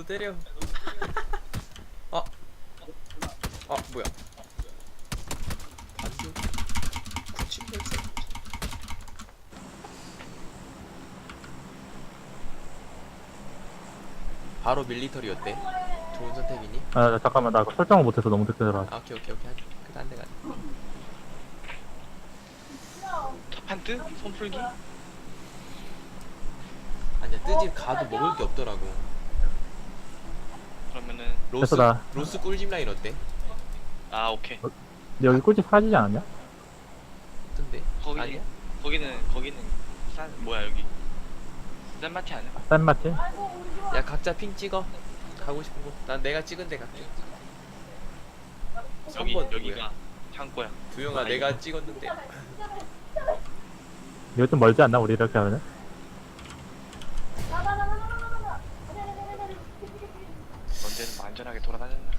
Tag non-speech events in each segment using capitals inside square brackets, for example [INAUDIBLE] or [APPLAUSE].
너도 때려. 아, [LAUGHS] 아 뭐야? 반죽 구침발사. 바로 밀리터리였대. 좋은 선택이니? 아 잠깐만 나 설정을 못해서 너무 늦게 들어왔어 아 오케이 오케이 오케이. 그딴 데 가자. 첫판트? 손풀기? 아니야 뜨집 가도 먹을 게 없더라고. 그러면은 로스 됐어, 나. 로스 꿀집 라인 어때? 아 오케이 근데 여기 꿀집 사라지지 않았냐? 어떤데? 거기 아니야? 거기는 거기는 싼 뭐야 여기 싼마티 아니야? 싼 맛지? 야 각자 핑 찍어. 가고 싶은 곳. 난 내가 찍은 데 갈게. 여기 3번 여기가 창고야 두영아 아, 내가 찍었는데. 이거 좀 멀지 않나 우리 이렇게 하면은? 언제는 뭐 안전하게 돌아다녔나?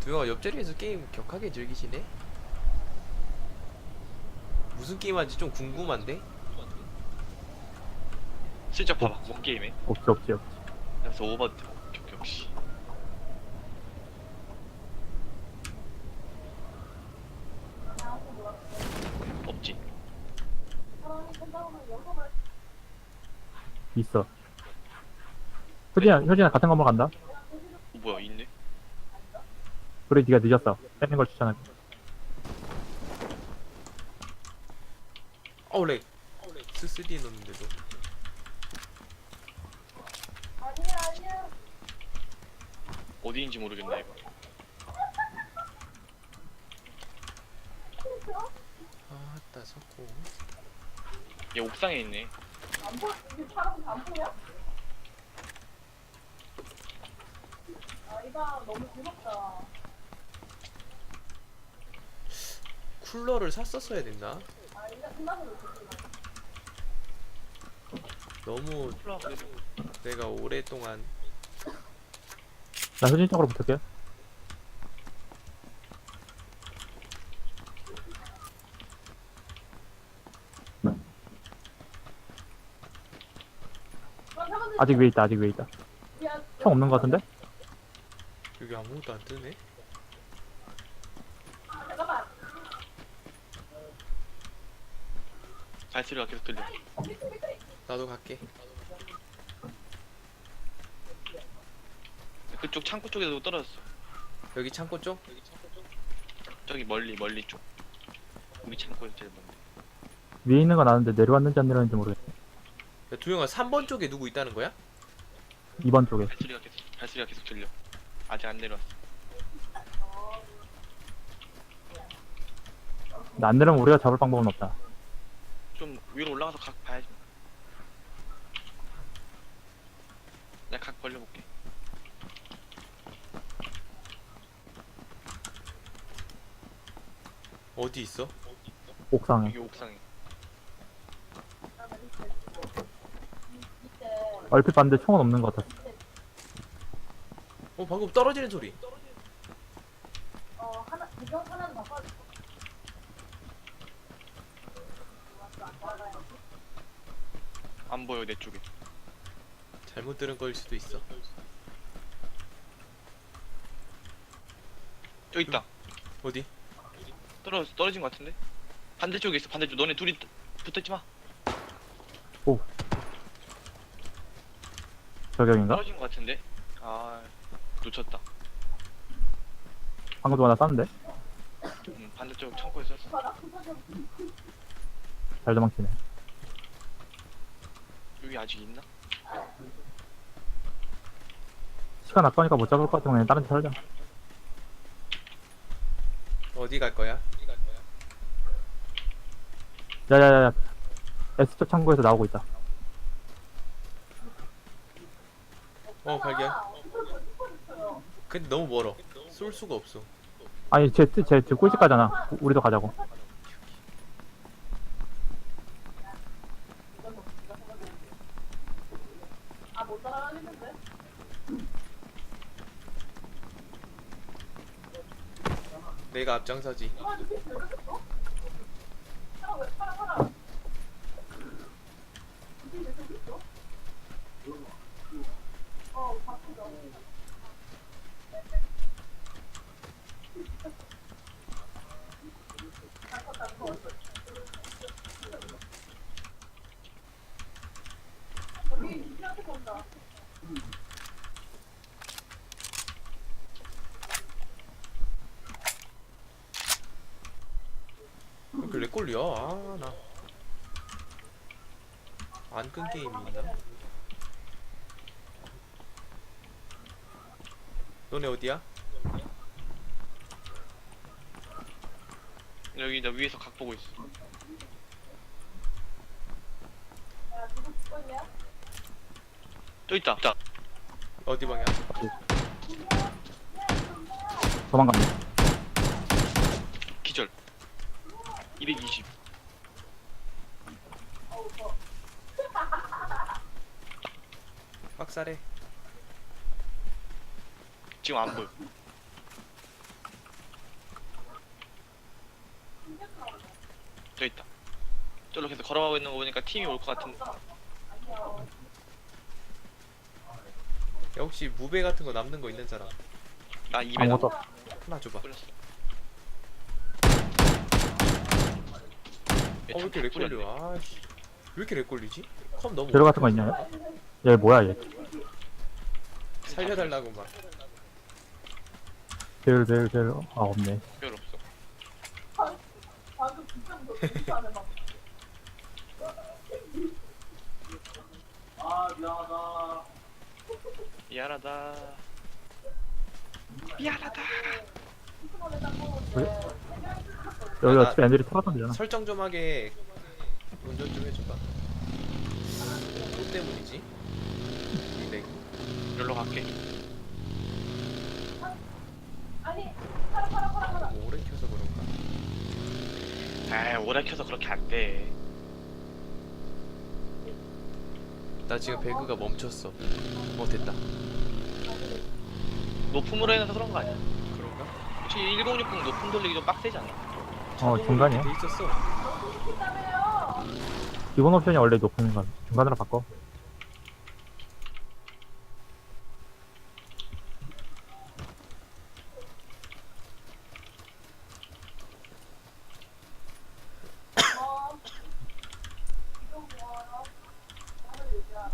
두영아 옆자리에서 게임 격하게 즐기시네? 무슨 게임 하는지 좀 궁금한데? 슬쩍 봐봐. 뭔 게임해 없지 없지 없지. 그래서 오버 역시. 없지. 있어. 효진아 효진아 같은 건물 간다? 그래 네가 늦었어. 빼는 걸 추천할게 어우 렉 스스디 넣는데도. 어디인지 모르겠네 이거. 아따 석고. 얘 옥상에 있네 쿨러를 샀었어야 됐나? 너무 내가 오랫동안 나 효진 쪽으로 붙을게 아직 위에 있다 아직 위에 있다 총 없는 거 같은데? 여기 아무것도 안 뜨네? 발소리가 계속 들려. 나도 갈게. 그쪽 창고 쪽에도 떨어졌어. 여기 창고 쪽? 저기 멀리 멀리 쪽. 우리 창고에 제일 멀리 위에 있는 건 아는데 내려왔는지 안 내려왔는지 모르겠어 야, 두영아 3번 쪽에 누구 있다는 거야? 2번 쪽에. 발소리가 계속 발소리가 계속 들려. 아직 안 내려왔어. 근데 안 내려면 우리가 잡을 방법은 없다. 좀 위로 올라가서 각 봐야지. 내가 각 벌려볼게. 어디 있어? 옥상에. 여기 옥상에. 얼핏 봤는데 총은 없는 것 같았어. 어 방금 떨어지는 소리 안 보여 내 쪽에. 잘못 들은 거일 수도 있어. 저기 있다. 어디? 떨어 떨어진 것 같은데? 반대쪽에 있어 반대쪽. 너네 둘이 붙어있지 마. 저격인가? 떨어진 것 같은데? 아 놓쳤다. 방금 도 하나 쐈는데? 음, 반대쪽 창고에 있었어. 잘 도망치네 여기 아직 있나? 시간 아까우니까 못 잡을 것 같으면 그냥 다른 데 살자. 어디 갈 거야? 야야야야. S쪽 창고에서 나오고 있다. 어 발견 근데 너무 멀어. 쏠 수가 없어. 아니 쟤쟤 쟤 가잖아. 우- 우리도 가자고 앞장서지. 렉 걸려 아 나 안 끈 게임이 있나? 너네 어디야? 여기 나 위에서 각 보고 있어. 또 있다. 있다. 어디 방향? 도망갔네. 기절. 220. 빡살해 지금 안 보여. 저 있다. 저로 계속 걸어가고 있는 거 보니까 팀이 올 것 같은데. 야 혹시 무배 같은 거 남는 거 있는 사람 나 입에 아무것도 나 하나 줘봐 뿌렸어. 어 왜 이렇게 렉 걸려 아씨 왜 이렇게 렉 걸리지? 컴 너무 재료 같은 거 있냐? 얘 뭐야 얘? 살려달라고 막 재료 재료 재료 아 없네. 별 없어. [LAUGHS] 미안하다. 미안하다. 여기 나- 어차피 애들이 털어던지잖아. 설정 좀 하게 운전 좀 해줘봐 뭐 때문이지? 이 렉. 여기로 갈게. 너무 오래 켜서 그런가? 아, 오래 켜서 그렇게 안 돼. 나 지금 배그가 멈췄어 어 됐다 높음으로 해놔서 그런 거 아니야? 그런가? 혹시 1060 높음 돌리기 좀 빡세잖아. 어 중간이야. 돼 있었어 기본 옵션이 원래 높은 건 중간으로 바꿔.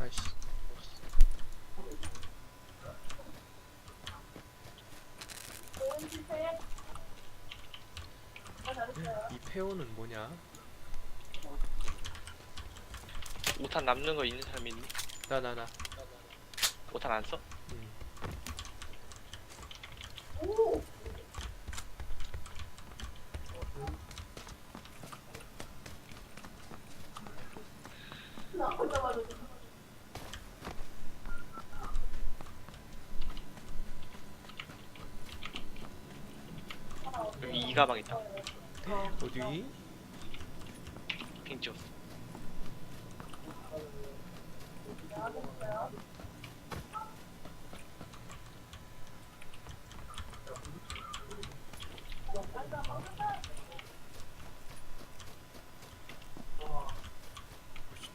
아이씨 이 페오는 뭐냐? 5탄 남는 거 있는 사람 있니? 나 나 나. 5탄 안 써? 음. 여기 이 가방 있다. 어디? 핑 찍었어.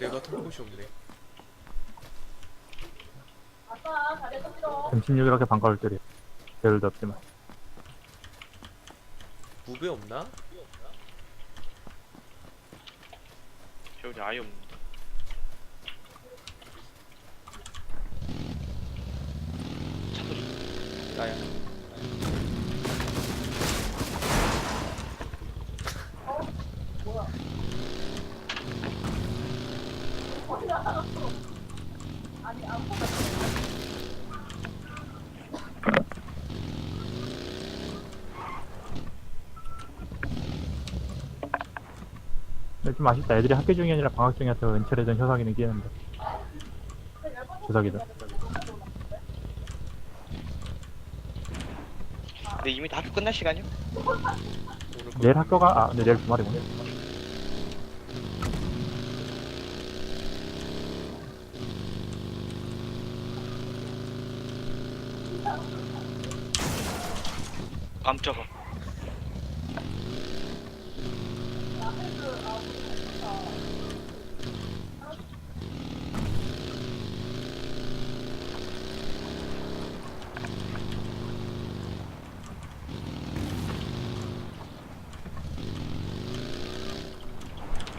내가 털 곳이 없네. M16 이렇게 반가울 줄이. 재료도 없지만. 무배 없나? 배율이 아예 없는데. 차 소리. 나야. 근데 좀 아쉽다. 애들이 학교 중이 아니라 방학 중이어서 은철이든 효석이는 끼는데. 주석이든. 근데 이미 다 학교 끝날 시간이야? 오늘 내일 학교가 아 근데 내일 주말이구나. 깜짝아.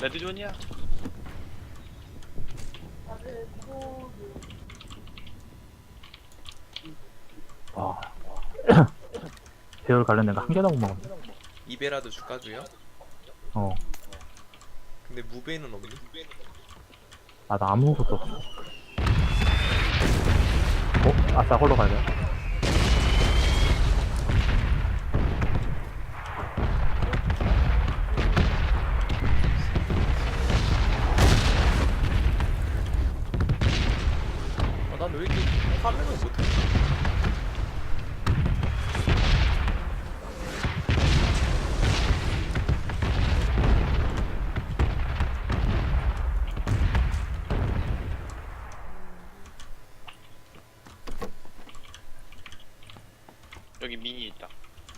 레드존이야. 와. 배울 관련된 거 한 개도 못 먹었네. 입에라도 줄까 줘요? 어. 근데 무배는 없니? 아, 나 아무것도 없어. 어? 아싸, 홀로 가야 돼. 아, 난 왜 이렇게 화면을 못해? 여기 미니 있다.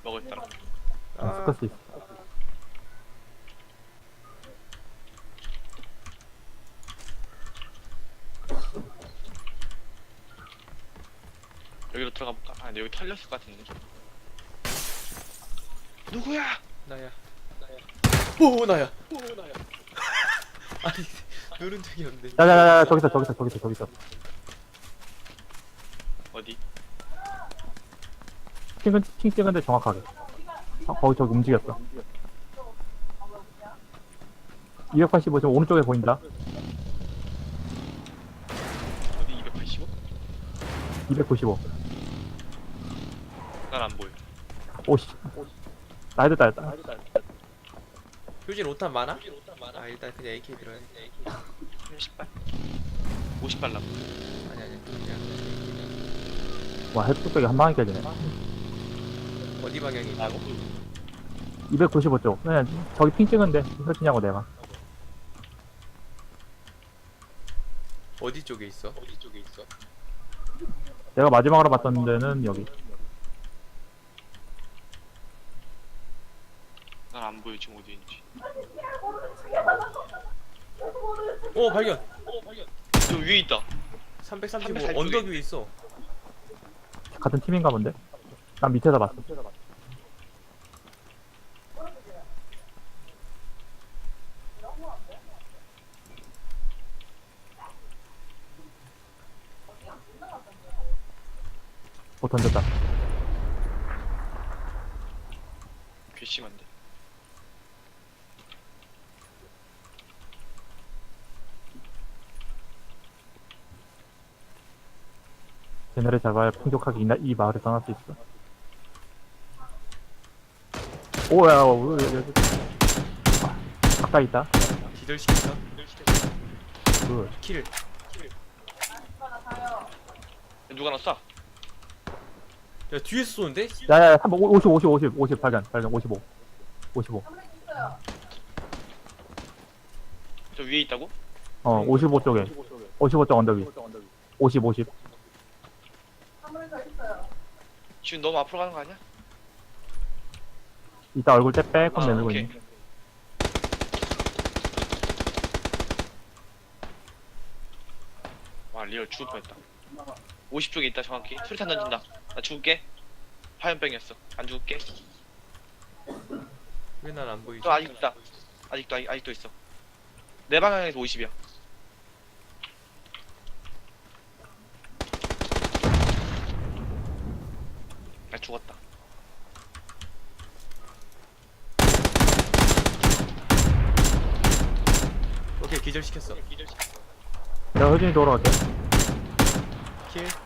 먹을 사람. 아, 스커스 있어. 여기로 들어가 볼까? 아, 근데 여기 털렸을 것 같은데. 누구야? 나야. 나야. 오 나야. 오 나야. [LAUGHS] 아니 누른 적이 없는데. 야, 야, 야, 야, 저기 있어, 저기 있어, 저기 있어, 저기 있어. 어디? 핑, 핑 찍은데 정확하게. 아, 거기 저기 움직였어. 285 지금 오른쪽에 보인다. 어디 285? 295. 난 안 보여. 오씨. 됐다, 됐다. 효진 오탄 많아? 아 일단 그냥 AK 들어야 돼. 30발? 50발 남. 아니 아니 그냥 와, 헤드백이 한 방에 깨지네. 어디 방향이 있다고? 295쪽. 그냥 저기 핑 찍은데, 설치냐고 내가. 어디 쪽에 있어? 어디 쪽에 있어? 내가 마지막으로 봤던 데는 여기. 난 안 보여 지금 어디 있는지. 오 발견. 저 위에 있다. 335 345 언덕 위에 있어. 같은 팀인가 본데? 난 밑에서 봤어. 못 던졌다. 괘씸한데. 쟤네를 잡아야 풍족하게 이, 나- 이 마을을 떠날 수 있어. 오야, 오, 야, 야, 야. 아, 가까이 있다. 기절 시켰어. 그, 킬. 누가 났어? 야 뒤에서 쏘는데? 야, 야, 3, 50, 50, 50, 50, 발견, 발견, 55. 55. 저 위에 있다고? 어, 55 쪽에. 55쪽 언덕 위. 50, 50. 지금 너무 앞으로 가는 거 아니야? 이따 얼굴 때 빼꼼 아, 내밀고 오케이. 있네. 와 리얼 죽을 뻔했다. 50쪽에 있다 정확히. 수류탄 던진다. 나 죽을게. 화염병이었어. 안 죽을게. 왜 난 안 보이지? 또 아직 있다. 아직도 아직, 아직도 있어. 내 방향에서 50이야. 나 죽었다. 오케이 기절 시켰어. 내가 효진이 돌아갈게. 킬.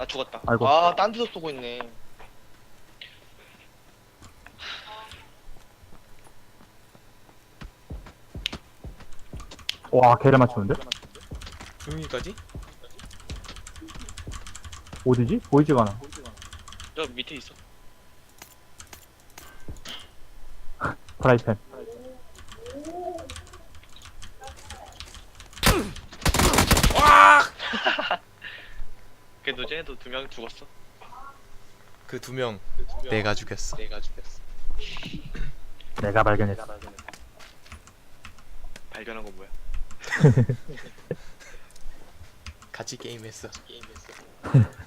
나 죽었다. 아이고. 아, 딴 데서 쏘고 있네. 와, 개를 맞추는데? 두 명이까지? 어디지? 보이지가 않아. 저 밑에 있어. [LAUGHS] 프라이팬. 두 명 죽었어. 그두 명 내가 죽였어. 내가 죽였어. [SNIFFS] 내가 발견했어. 발견한 건 뭐야? [LAUGHS] 같이 게임했어. 게임했어.